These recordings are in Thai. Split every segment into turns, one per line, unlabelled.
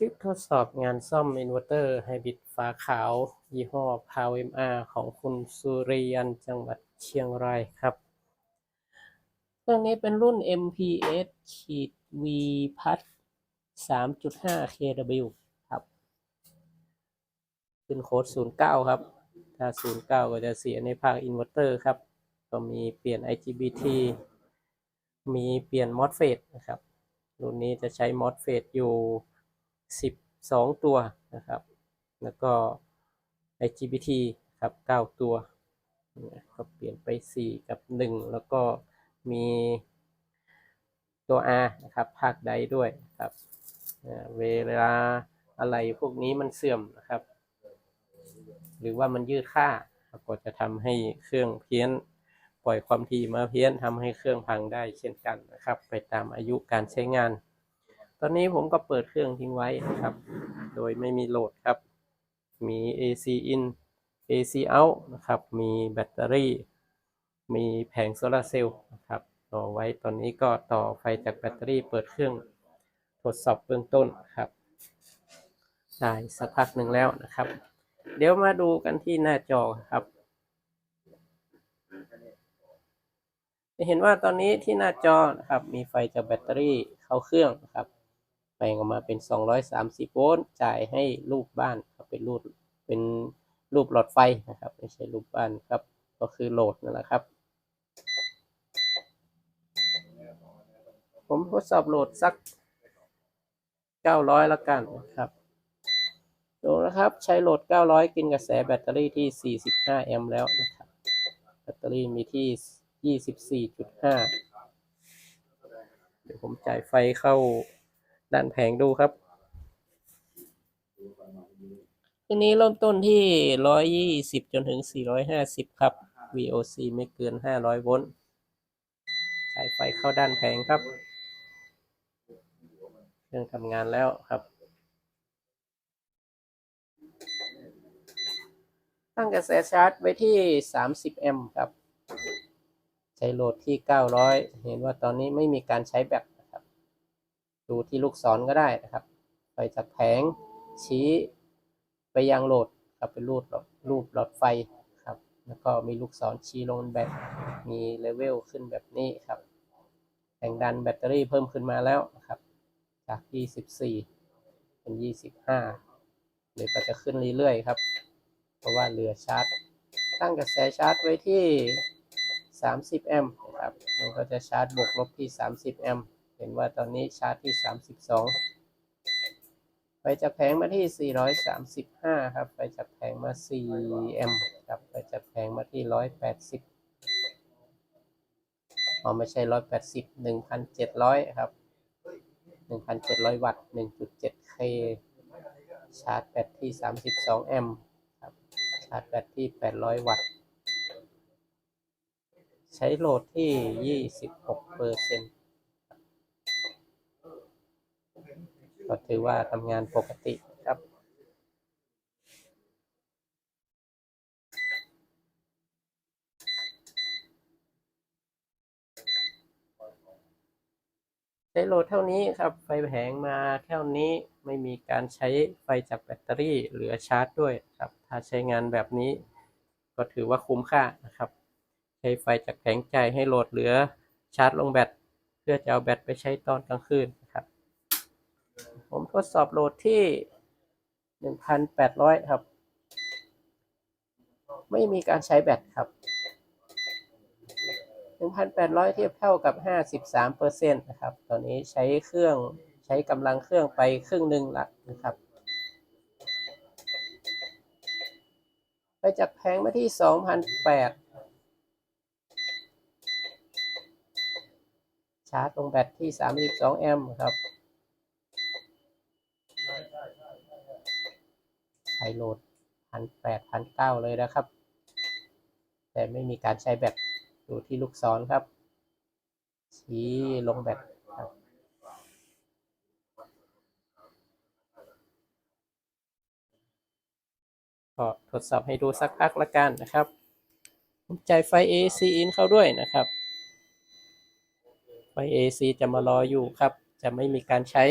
ลิปทดสอบงานซ่อมอินเวอร์เตอร์ไฮบริดฝาขาว ยี่ห้อ p o w MR ของคุณสุริยันจังหวัดเชียงรายครับเครื่องนี้เป็นรุ่น MPS ขีด V พัด 3.5 kW ครับขึ้นโค้ด 09 ครับ ถ้า 09 ก็จะเสียในภาคอินเวอร์เตอร์ครับ ก็มีเปลี่ยน IGBT มีเปลี่ยน MOSFET นะครับ รุ่นนี้จะใช้ MOSFET อยู่ 12 ตัวนะครับ แล้วก็ IGBT ครับ 9 ตัวเนี่ยก็เปลี่ยนไป 4 กับ 1 แล้วก็มีตัว R นะครับ ภาคใดด้วยครับเวลาอะไรพวกนี้มันเสื่อมนะครับ หรือว่ามันยืดค่าก็จะทำให้เครื่องเพี้ยนปล่อยความถี่มาเพี้ยนทำให้เครื่องพังได้เช่นกันนะครับ ไปตามอายุการใช้งาน ตอนนี้ผมก็เปิดเครื่องทิ้งไว้นะครับ โดยไม่มีโหลดครับ มี AC in AC out นะครับ มีแบตเตอรี่ มีแผงโซลาร์เซลล์นะครับต่อไว้ตอนนี้ก็ต่อไฟจากแบตเตอรี่เปิดเครื่องทดสอบเบื้องต้นครับ ได้สักพักหนึ่งแล้วนะครับ เดี๋ยวมาดูกันที่หน้าจอครับ จะเห็นว่าตอนนี้ที่หน้าจอนะครับ มีไฟจากแบตเตอรี่เข้าเครื่องนะครับ แปลงออกมาเป็น 230 โวลต์จ่ายให้รูปบ้านครับเป็นรูปเป็นรูปหลอดไฟนะครับไม่ใช่รูปบ้านครับ ก็คือโหลดนั่นแหละครับ ผมทดสอบโหลดสัก 900 ละกันนะครับดูนะครับใช้โหลด 900 กินกระแสแบตเตอรี่ที่ 45 แอมป์แล้วนะครับ แบตเตอรี่มีที่ 24.5 เดี๋ยวผมจ่ายไฟเข้า ด้านแผงดูครับทีนี้เริ่มต้นที่120จนถึง450ครับ VOC ไม่เกิน500โวลต์จ่ายไฟเข้าด้านแผงครับ เครื่องทำงานแล้วครับตั้งกระแสชาร์จไว้ที่ 30 แอมป์ครับ ใช้โหลดที่ 900 เห็นว่าตอนนี้ไม่มีการใช้แบตนะครับ ดูที่ลูกศรก็ได้นะครับ ไปจากแผงชี้ไปยังโหลดครับเป็นรูปรูปหลอดไฟครับ แล้วก็มีลูกศรชี้ลงแบตมีเลเวลขึ้นแบบนี้ครับแรงดันแบตเตอรี่เพิ่มขึ้นมาแล้วนะครับ จาก 24 เป็น 25เดี๋ยวก็จะขึ้นเรื่อยๆครับ เพราะว่าเหลือชาร์จ ตั้งกระแสชาร์จไว้ที่ 30 แอมป์นะครับ มันก็จะชาร์จบวกลบที่ 30 แอมป์ เห็นว่าตอนนี้ชาร์จที่ 32ไปจากแผงมาที่ 435 ครับไปจากแผงมา 4 แอมป์ครับไปจากแผงมาที่ 180อ๋อไม่ใช่ 180 1,700 ครับ 1,700 วัตต์ 1.7 k ชาร์จแบตที่ 32 แอมป์ครับ ชาร์จแบตที่ 800 วัตต์ ใช้โหลดที่ 26เปอร์เซ็นต์ ก็ถือว่าทำงานปกติครับใช้โหลดเท่านี้ครับ ไฟแผงมาเท่านี้ไม่มีการใช้ไฟจากแบตเตอรี่เหลือชาร์จด้วยครับ ถ้าใช้งานแบบนี้ก็ถือว่าคุ้มค่านะครับ ใช้ไฟจากแผงใจให้โหลดเหลือชาร์จลงแบตเพื่อจะเอาแบตไปใช้ตอนกลางคืน ผมทดสอบโหลดที่ 1,800 ครับ ไม่มีการใช้แบตครับ 1,800 เทียบเท่ากับ 53เปอร์เซ็นต์นะครับ ตอนนี้ใช้เครื่องใช้กำลังเครื่องไปครึ่งหนึ่งละนะครับ ไปจากแผงมาที่2,008ชาร์จลงแบตที่ 32 แอมป์ครับ ช้โหลด1,800 1,900เลยนะครับ แต่ไม่มีการใช้แบตดูที่ลูกศรครับ ชี้ลงแบตก็ทดสอบให้ดูสักพักละกันนะครับผมจ่ายไฟ AC in เข้าด้วยนะครับ ไฟ AC จะมารออยู่ครับ จะไม่มีการใช้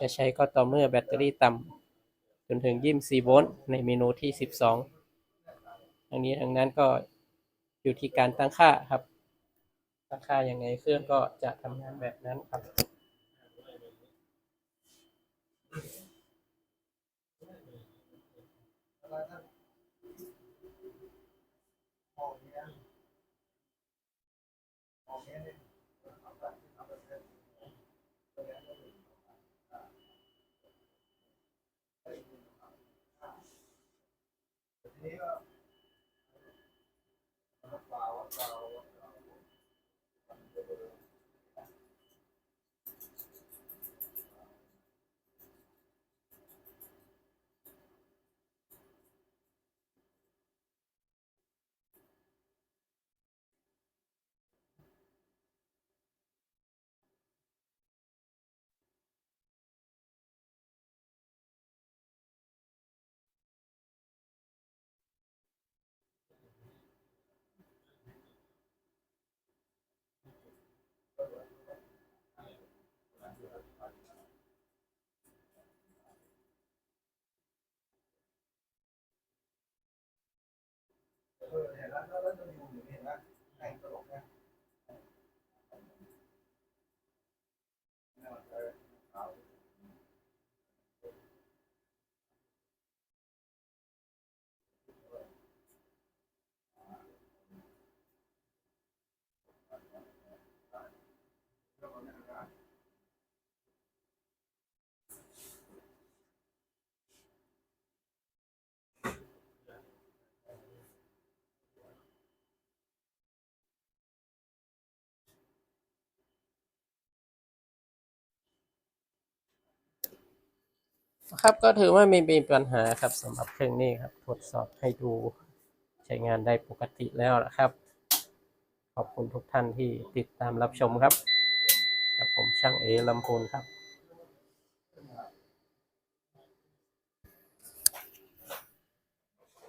จะใช้ก็ต่อเมื่อแบตเตอรี่ต่ำ จนถึง 24 โวลต์ในเมนูที่ 12 ทั้งนี้ทั้งนั้นก็อยู่ที่การตั้งค่าครับ ตั้งค่ายังไงเครื่องก็จะทำงานแบบนั้นครับ Thank. ครับก็ถือว่าไม่มีปัญหาครับสำหรับเครื่องนี้ครับทดสอบให้ดูใช้งานได้ปกติแล้วนะครับ ขอบคุณทุกท่านที่ติดตามรับชมครับกับผมช่างเอลำพูนครับ